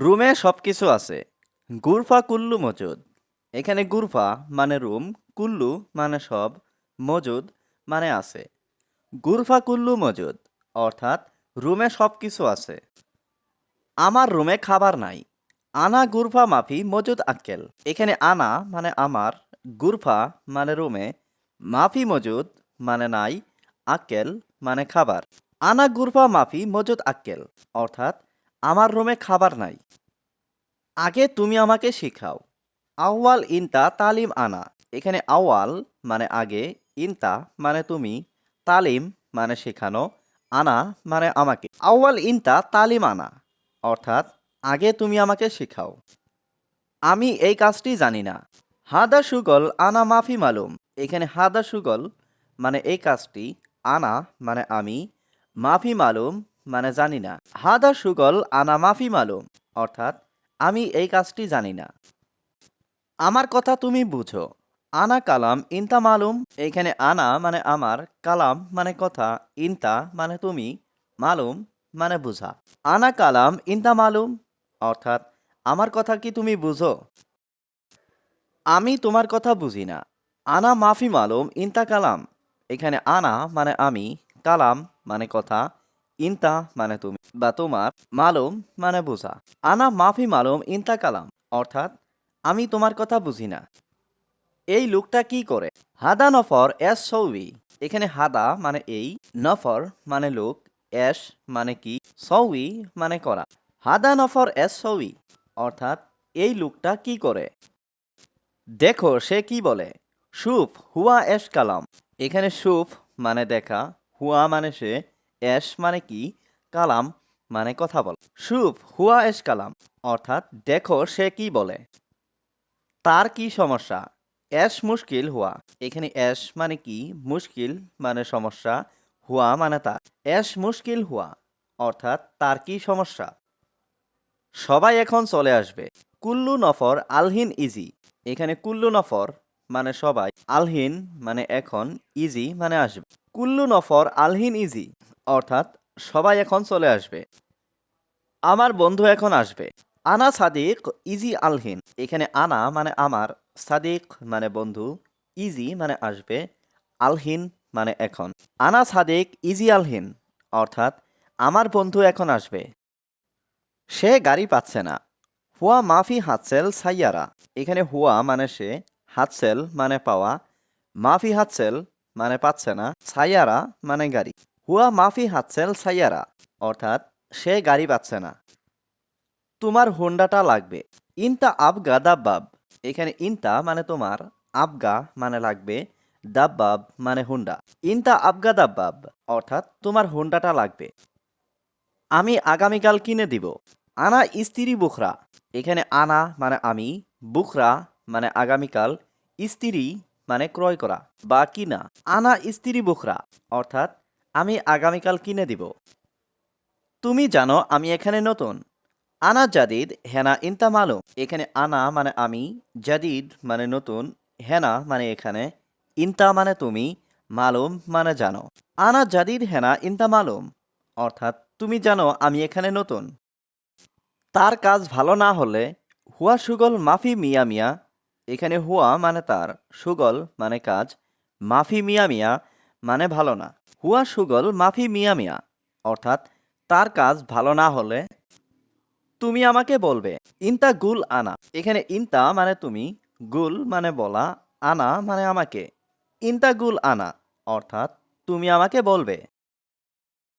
রুমে সব কিছু আছে। গুরফা কুল্লু মজুদ। এখানে গুরফা মানে রুম, কুল্লু মানে সব, মজুদ মানে আছে। গুরফা কুল্লু মজুদ, অর্থাৎ রুমে সব কিছু আছে। আমার রুমে খাবার নাই। আনা, গুরফা, মাফি, মজুদ, আক্কেল। এখানে আনা মানে আমার, গুরফা মানে রুমে, মাফি, মজুদ মানে নাই, আক্কেল মানে খাবার। আনা, গুরফা, মাফি, মজুদ, আক্কেল, অর্থাৎ আমার রুমে খাবার নাই। আগে তুমি আমাকে শেখাও। আউয়াল ইনতা তালিম আনা। এখানে আওয়াল মানে আগে, ইনতা মানে তুমি, তালিম মানে শেখানো, আনা মানে আমাকে। আউয়াল ইনতা তালিম আনা, অর্থাৎ আগে তুমি আমাকে শেখাও। আমি এই কাজটি জানি না। হাদা সুগল আনা মাফি মালুম। এখানে হাদা সুগল মানে এই কাজটি, আনা মানে আমি, মাফি মালুম মানে জানি না। হাদা সুগল আনা মাফি মালুম। অর্থাৎ, আমি এই কাজটি জানি না। আমার কথা তুমি বুঝো। আনা কালাম, ইনতা মালুম, এখানে আনা মানে আমার, কালাম মানে কথা, ইনতা মানে তুমি, মালুম মানে বুঝা। আনা কালাম, ইনতা মালুম, অর্থাৎ, আমার কথা কি তুমি বুঝো? আমি তোমার কথা বুঝি না। আনা মাফি মালুম, ইনতা কালাম, এখানে আনা মানে আমি, কালাম মানে কথা ইনতা মানে তুমি বা তোমার মালুম মানে বোঝা। আনা মাফি মালুম ইনতা কালাম, অর্থাৎ আমি তোমার কথা বুঝি না। এই লোকটা কি করে? হাদা নফর এস সৌবি। এখানে হাদা মানে এই, নফর মানে লোক, এস মানে কি? সৌই মানে করা। হাদা নফর এস সৌই অর্থাৎ এই লোকটা কি করে? দেখো সে কি বলে, সুফ হুয়া এস কালাম। এখানে সুফ মানে দেখা, হুয়া মানে সে এস মানে কি? কালাম মানে কথা বল। সুফ হুয়া এস কালাম। অর্থাৎ দেখো সে কি বলে। তার কি সমস্যা? এস মুশকিল, হুয়া। এখানে এস মানে কি? মুশকিল মানে সমস্যা, হুয়া মানে তার। এস মুশকিল, হুয়া। অর্থাৎ তার কি সমস্যা? সবাই এখন চলে আসবে। কুল্লু নফর আলহিন ইজি। এখানে কুল্লু নফর মানে সবাই, আলহিন মানে এখন ইজি মানে আসবে। কুল্লু নফর, আলহিন ইজি অর্থাৎ সবাই এখন চলে আসবে। আমার বন্ধু এখন আসবে। আনা সাদিক ইজি আলহিন। এখানে আনা মানে আমার, সাদিক মানে বন্ধু ইজি মানে আসবে, আলহিন মানে এখন। আনা সাদিক ইজি আলহিন, অর্থাৎ আমার বন্ধু এখন আসবে। সে গাড়ি পাচ্ছে না। হুয়া মাফি হাতসেল সাইয়ারা। এখানে হুয়া মানে সে হাতসেল মানে পাওয়া, মাফি হাতসেল মানে পাচ্ছে না সাইয়ারা মানে গাড়ি। হুয়া মাফি হাতসেল সাইয়ারা অর্থাৎ সে গাড়ি পাচ্ছে না। তোমার হোন্ডাটা লাগবে। ইনতা আবগা দাব্বাব। এখানে ইনতা মানে তোমার, আবগা মানে লাগবে, দাব্বাব মানে হুন্ডা। ইনতা আবগা দাব্বাব, অর্থাৎ তোমার হোন্ডাটা লাগবে। আমি আগামীকাল কিনে দিব। আনা স্ত্রী বুখরা। এখানে আনা মানে আমি, বুখরা মানে আগামীকাল স্ত্রী মানে ক্রয় করা বা কিনা। আনা স্ত্রী বুখরা, অর্থাৎ আমি আগামীকাল কিনে দিব। তুমি জানো আমি এখানে নতুন। আনা জাদিদ, হেনা ইনতা মালুম। এখানে আনা মানে আমি, জাদিদ মানে নতুন, হেনা মানে এখানে, ইনতা মানে তুমি, মালুম মানে জানো। আনা জাদিদ, হেনা ইনতা মালুম, অর্থাৎ তুমি জানো আমি এখানে নতুন। তার কাজ ভালো না হলে হুয়া সুগল মাফি মিয়া মিয়া এখানে হুয়া মানে তার, সুগল মানে কাজ, মাফি মিয়া মিয়া মানে ভালো না। হুয়া সুগল, মাফি মিয়া মিয়া, অর্থাৎ তার কাজ ভালো না হলে তুমি আমাকে বলবে, ইনতা গুল আনা। এখানে ইনতা মানে তুমি, গুল মানে বলা, আনা মানে আমাকে। ইনতা গুল আনা, অর্থাৎ তুমি আমাকে বলবে